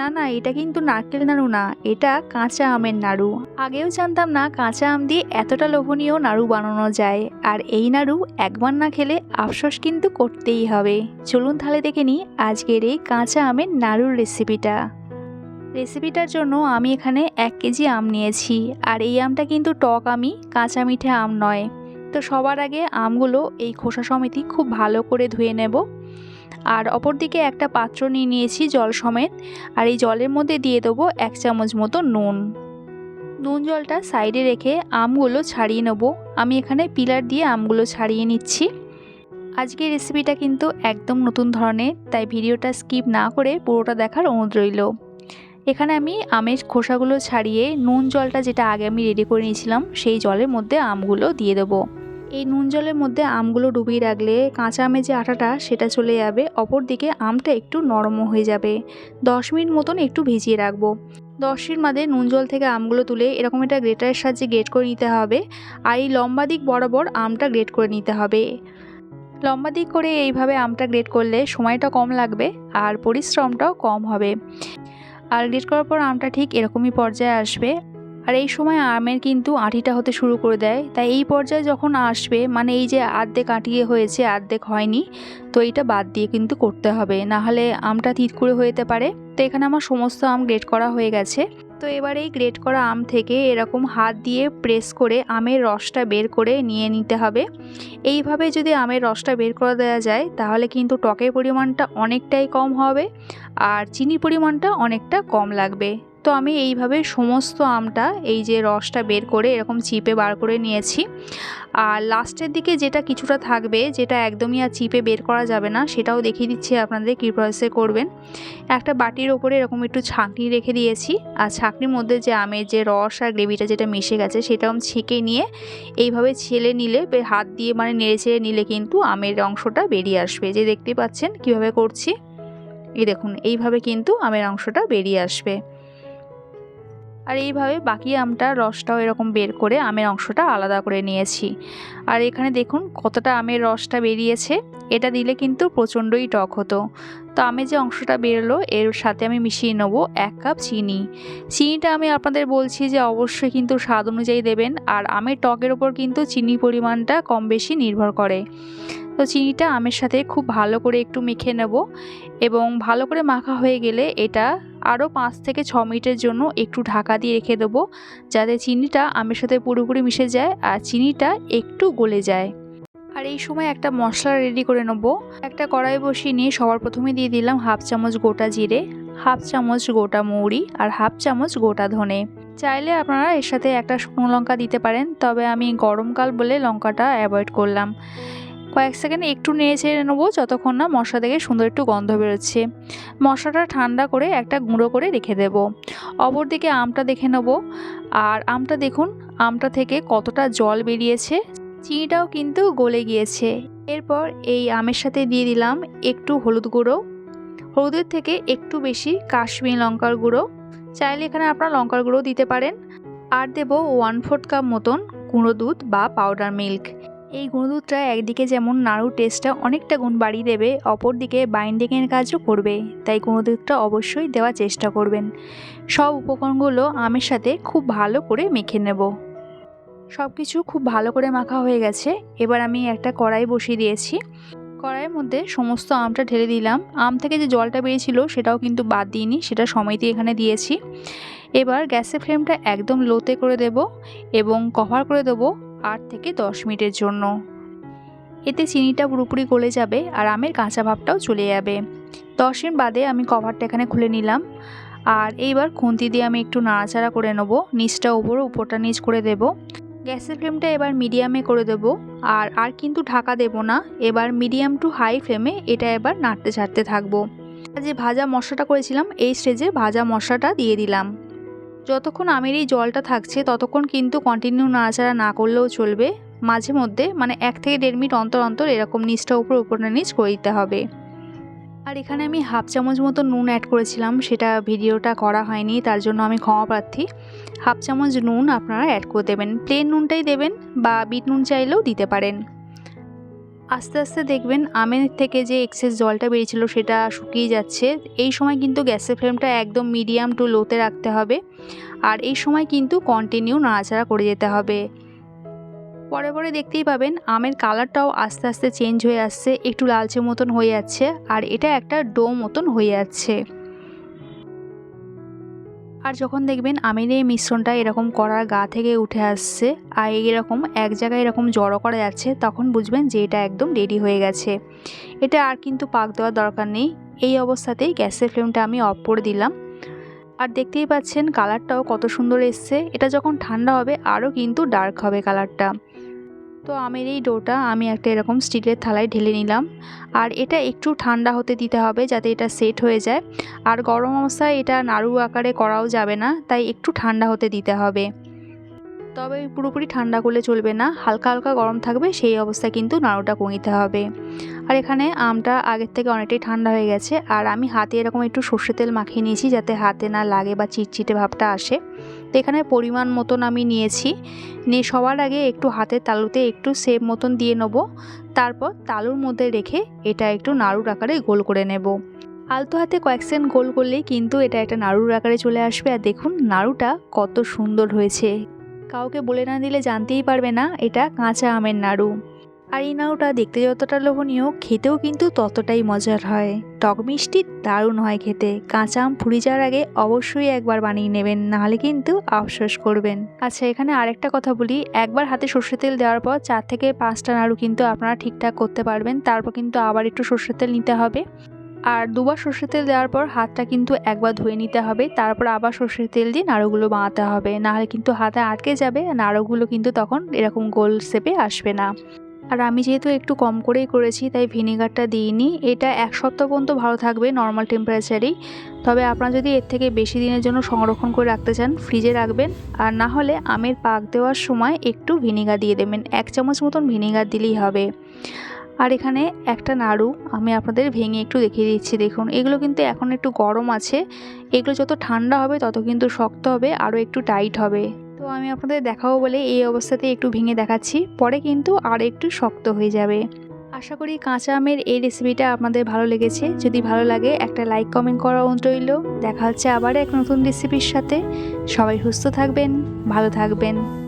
না না, এটা কিন্তু নারকেল নাড়ু না, এটা কাঁচা আমের নাড়ু। আগেও জানতাম না কাঁচা আম দিয়ে এতটা লোভনীয় নাড়ু বানানো যায়, আর এই নাড়ু একবার না খেলে আফসোস কিন্তু করতেই হবে। চলুন তাহলে দেখে নিই আজকের এই কাঁচা আমের নাড়ুর রেসিপিটা। রেসিপিটার জন্য আমি এখানে এক কেজি আম নিয়েছি, আর এই আমটা কিন্তু টক আমি কাঁচা মিঠে আম নয়। তো সবার আগে আমগুলো এই খোসা সমিতি খুব ভালো করে ধুয়ে নেব। আর অপরদিকে একটা পাত্র নিয়ে নিয়েছি জল সমেত, আর এই জলের মধ্যে দিয়ে দেবো এক চামচ মতো নুন। নুন জলটা সাইডে রেখে আমগুলো ছাড়িয়ে নেব। আমি এখানে পিলার দিয়ে আমগুলো ছাড়িয়ে নিচ্ছি। আজকের রেসিপিটা কিন্তু একদম নতুন ধরনের, তাই ভিডিওটা স্কিপ না করে পুরোটা দেখার অনুরোধ রইল। এখানে আমি আমের খোসাগুলো ছাড়িয়ে নুন জলটা যেটা আগে আমি রেডি করে নিয়েছিলাম, সেই জলের মধ্যে আমগুলো দিয়ে দেবো। এই নুন জলের মধ্যে আমগুলো ডুবিয়ে রাখলে কাঁচা আমের যে আটাটা, সেটা চলে যাবে। অপর দিকে আমটা একটু নরমও হয়ে যাবে। দশ মিনিট মতন একটু ভিজিয়ে রাখব। দশ মিনিট মাঝে নুন জল থেকে আমগুলো তুলে এরকম একটা গ্রেটারের সাহায্যে গ্রেট করে নিতে হবে। আর এই লম্বা দিক বরাবর আমটা গ্রেট করে নিতে হবে। লম্বা দিক করে এইভাবে আমটা গ্রেট করলে সময়টা কম লাগবে আর পরিশ্রমটাও কম হবে। আর গ্রেট করার পর আমটা ঠিক এরকমই পর্যায়ে আসবে। আর এই সময় আমের কিন্তু আঁটিটা হতে শুরু করে দেয়। তাই এই পর্যায়ে যখন আসবে মানে এই যে আর্ধেক আঁটিয়ে হয়েছে, আর্ধেক হয়নি, তো এইটা বাদ দিয়ে কিন্তু করতে হবে। না হলে আমটা তিতকুড়ে হয়ে যেতে পারে। তো এখানে আমার সমস্ত আম গ্রেট করা হয়ে গেছে। তো এবার এই গ্রেট করা আম থেকে এরকম হাত দিয়ে প্রেস করে আমের রসটা বের করে নিয়ে নিতে হবে। এইভাবে যদি আমের রসটা বের করে দেওয়া যায়, তাহলে কিন্তু টকের পরিমাণটা অনেকটাই কম হবে, আর চিনির পরিমাণটা অনেকটা কম লাগবে। তো আমি এইভাবে সমস্ত আমটা, এই যে রসটা বের করে এরকম চিপে বার করে নিয়েছি। আর লাস্টের দিকে যেটা কিছুটা থাকবে, যেটা একদমই আর চিপে বের করা যাবে না, সেটাও দেখিয়ে দিচ্ছি আপনাদের কী প্রসেসে করবেন। একটা বাটির ওপরে এরকম একটু ছাঁকনি রেখে দিয়েছি। আর ছাঁকনির মধ্যে যে আমের যে রস আর গ্রেভিটা যেটা মিশে গেছে সেটাও ছেঁকে নিয়ে এইভাবে ছেলে নিলে হাত দিয়ে মানে নেড়ে ছেড়ে নিলে কিন্তু আমের অংশটা বেরিয়ে আসবে। যে দেখতে পাচ্ছেন কীভাবে করছি? এই দেখুন, এইভাবে কিন্তু আমের অংশটা বেরিয়ে আসবে। আর এইভাবে বাকি আমটা রসটাও এরকম বের করে আমের অংশটা আলাদা করে নিয়েছি। আর এখানে দেখুন কতটা আমের রসটা বেরিয়েছে। এটা দিলে কিন্তু প্রচণ্ডই টক হতো। তো আমের যে অংশটা বেরোলো, এর সাথে আমি মিশিয়ে নেব এক কাপ চিনি। চিনিটা আমি আপনাদের বলছি যে অবশ্যই কিন্তু স্বাদ অনুযায়ী দেবেন, আর আমের টকের ওপর কিন্তু চিনির পরিমাণটা কম বেশি নির্ভর করে। তো চিনিটা আমের সাথে খুব ভালো করে একটু মেখে নেব, এবং ভালো করে মাখা হয়ে গেলে এটা আরও পাঁচ থেকে ছ মিনিটের জন্য একটু ঢাকা দিয়ে রেখে দেবো, যাতে চিনিটা আমের সাথে পুরোপুরি মিশে যায় আর চিনিটা একটু গলে যায়। আর এই সময় একটা মশলা রেডি করে নেব। একটা কড়াই বসিয়ে নিয়ে সবার প্রথমে দিয়ে দিলাম হাফ চামচ গোটা জিরে, হাফ চামচ গোটা মৌরি আর হাফ চামচ গোটা ধনে। চাইলে আপনারা এর সাথে একটা শুকনো লঙ্কা দিতে পারেন, তবে আমি গরমকাল বলে লঙ্কাটা অ্যাভয়েড করলাম। কয়েক সেকেন্ড একটু নেড়ে ছেড়ে নেব, যতক্ষণ না মশলা থেকে সুন্দর একটু গন্ধ বেরোচ্ছে। মশলাটা ঠান্ডা করে একটা গুঁড়ো করে রেখে দেব। অপরদিকে আমটা দেখে নেব। আর আমটা দেখুন, আমটা থেকে কতটা জল বেরিয়েছে। চিনিটাও কিন্তু গলে গিয়েছে। এরপর এই আমের সাথে দিয়ে দিলাম একটু হলুদ গুঁড়ো। হলুদের থেকে একটু বেশি কাশ্মীর লঙ্কার গুঁড়ো। চাইলে এখানে আপনারা লঙ্কার গুঁড়ো দিতে পারেন। আর দেব ওয়ান ফোর্থ কাপ মতন গুঁড়ো দুধ বা পাউডার মিল্ক। এই গুঁড়ো দুধটা একদিকে যেমন নাড়ুর টেস্টটা অনেকটা গুণ বাড়িয়ে দেবে, অপরদিকে বাইন্ডিংয়ের কাজও করবে। তাই গুঁড়ো দুধটা অবশ্যই দেওয়ার চেষ্টা করবেন। সব উপকরণগুলো আমের সাথে খুব ভালো করে মেখে নেব। সব কিছু খুব ভালো করে মাখা হয়ে গেছে। এবার আমি একটা কড়াই বসিয়ে দিয়েছি। কড়াইয়ের মধ্যে সমস্ত আমটা ঢেলে দিলাম। আম থেকে যে জলটা বেরিয়েছিল সেটাও কিন্তু বাদ দিইনি, সেটা সময়তে এখানে দিয়েছি। এবার গ্যাসের ফ্লেমটা একদম লোতে করে দেব এবং কভার করে দেবো। আট থেকে দশ মিনিটের জন্য। এতে চিনিটা পুরোপুরি গলে যাবে আর আমের কাঁচা ভাবটাও চলে যাবে। দশ মিনিট বাদে আমি কভারটা এখানে খুলে নিলাম। আর এইবার খুন্তি দিয়ে আমি একটু নাড়াচাড়া করে নেব। নিচটা ওপরও উপরটা নিচ করে দেব। গ্যাসের ফ্লেমটা এবার মিডিয়ামে করে দেব। আর আর কিন্তু ঢাকা দেব না। এবার মিডিয়াম টু হাই ফ্লেমে এটা এবার নাড়তে ছাড়তে থাকব। যে ভাজা মশলাটা করেছিলাম, এই স্টেজে ভাজা মশলাটা দিয়ে দিলাম। যতক্ষণ আমের এই জলটা থাকছে, ততক্ষণ কিন্তু কন্টিনিউ নাড়াচাড়া না করলেও চলবে। মাঝে মধ্যে মানে এক থেকে দেড় মিনিট অন্তর অন্তর এরকম নিচটা উপর উপর নিচ করে দিতে হবে। আর এখানে আমি হাফ চামচ মতো নুন অ্যাড করেছিলাম, সেটা ভিডিওটা করা হয়নি, তার জন্য আমি ক্ষমা প্রার্থী। হাফ চামচ নুন আপনারা অ্যাড করে দেবেন। প্লেন নুনটাই দেবেন বা বিট নুন চাইলেও দিতে পারেন। আস্তে আস্তে দেখবেন আমের থেকে যে এক্সেস জলটা বেরিয়েছিল সেটা শুকিয়ে যাচ্ছে। এই সময় কিন্তু গ্যাসের ফ্লেমটা একদম মিডিয়াম টু লোতে রাখতে হবে। আর এই সময় কিন্তু কন্টিনিউ নাড়াচাড়া করে যেতে হবে। পরে পরে দেখতেই পাবেন আমের কালারটাও আস্তে আস্তে চেঞ্জ হয়ে আসছে, একটু লালচে মতন হয়ে যাচ্ছে। আর এটা একটা ডো মতন হয়ে যাচ্ছে। আর যখন দেখবেন আমের এই মিশ্রণটা এরকম করার গা থেকে উঠে আসছে, আর এরকম এক জায়গায় এরকম জড়ো করা যাচ্ছে, তখন বুঝবেন যে এটা একদম রেডি হয়ে গেছে। এটা আর কিন্তু পাক দেওয়ার দরকার নেই। এই অবস্থাতেই গ্যাসের ফ্লেমটা আমি অফ করে দিলাম। আর দেখতেই পাচ্ছেন কালারটাও কত সুন্দর এসছে। এটা যখন ঠান্ডা হবে, আরও কিন্তু ডার্ক হবে কালারটা তো আমের এই ডোটা আমি একটা এরকম স্টিলের থালায় ঢেলে নিলাম। আর এটা একটু ঠান্ডা হতে দিতে হবে যাতে এটা সেট হয়ে যায়। আর গরম অবস্থায় এটা নাড়ু আকারে করাও যাবে না, তাই একটু ঠান্ডা হতে দিতে হবে। তবে পুরোপুরি ঠান্ডা করলে চলবে না, হালকা হালকা গরম থাকবে, সেই অবস্থায় কিন্তু নাড়ুটা কমিতে হবে। আর এখানে আমটা আগের থেকে অনেকটাই ঠান্ডা হয়ে গেছে, আর আমি হাতে এরকম একটু সর্ষে তেল মাখিয়ে নিয়েছি যাতে হাতে না লাগে বা চিটচিটে ভাবটা আসে। তো এখানে পরিমাণ মতন আমি নিয়েছি, নিয়ে সবার আগে একটু হাতের তালুতে একটু সেপ মতন দিয়ে নেব, তারপর তালুর মধ্যে রেখে এটা একটু নাড়ুর আকারে গোল করে নেব। আলতো হাতে কয়েক সেকেন্ড গোল করলেই কিন্তু এটা একটা নাড়ুর আকারে চলে আসবে, আর দেখুন নাড়ুটা কত সুন্দর হয়েছে। কাউকে বলে না দিলে জানতেই পারবে না, এটা কাঁচা আমের নাড়ু। আর এই নাড়ুটা দেখতে যতটা লোভনীয়, খেতেও কিন্তু ততটাই মজার হয়। টক মিষ্টি দারুণ হয় খেতে। কাঁচা আম ফুরি যাওয়ার আগে অবশ্যই একবার বানিয়ে নেবেন, নাহলে কিন্তু আফসোস করবেন। আচ্ছা এখানে আরেকটা কথা বলি। একবার হাতে সর্ষে তেল দেওয়ার পর চার থেকে পাঁচটা নাড়ু কিন্তু আপনারা ঠিকঠাক করতে পারবেন। তারপর কিন্তু আবার একটু সর্ষের তেল নিতে হবে। আর দুবার সর্ষের তেল দেওয়ার পর হাতটা কিন্তু একবার ধুয়ে নিতে হবে, তারপর আবার সর্ষের তেল দিয়ে নাড়ুগুলো বানাতে হবে। নাহলে কিন্তু হাতে আটকে যাবে, নাড়ুগুলো কিন্তু তখন এরকম গোল শেপে আসবে না। আর আমি যেহেতু একটু কম করেই করেছি, তাই ভিনেগারটা দিইনি। এটা এক সপ্তাহ পর্যন্ত ভালো থাকবে নর্মাল টেম্পারেচারেই তবে আপনারা যদি এর থেকে বেশি দিনের জন্য সংরক্ষণ করে রাখতে চান, ফ্রিজে রাখবেন। আর না হলে আমের পাক দেওয়ার সময় একটু ভিনেগার দিয়ে দেবেন। এক চামচ মতন ভিনেগার দিলেই হবে। আর এখানে একটা নাড়ু আমি আপনাদের ভেঙে একটু দেখিয়ে দিচ্ছি, দেখুন। এগুলো কিন্তু এখন একটু গরম আছে। এগুলো যত ঠান্ডা হবে, তত কিন্তু শক্ত হবে, আরও একটু টাইট হবে। তো আমি আপনাদের দেখাবো বলে এই অবস্থাতে একটু ভেঙে দেখাচ্ছি। পরে কিন্তু আর একটু শক্ত হয়ে যাবে। আশা করি কাঁচা আমের এই রেসিপিটা আপনাদের ভালো লেগেছে। যদি ভালো লাগে, একটা লাইক কমেন্ট করা অনুরোধ রইল। দেখা হচ্ছে আবার এক নতুন রেসিপির সাথে। সবাই সুস্থ থাকবেন, ভালো থাকবেন।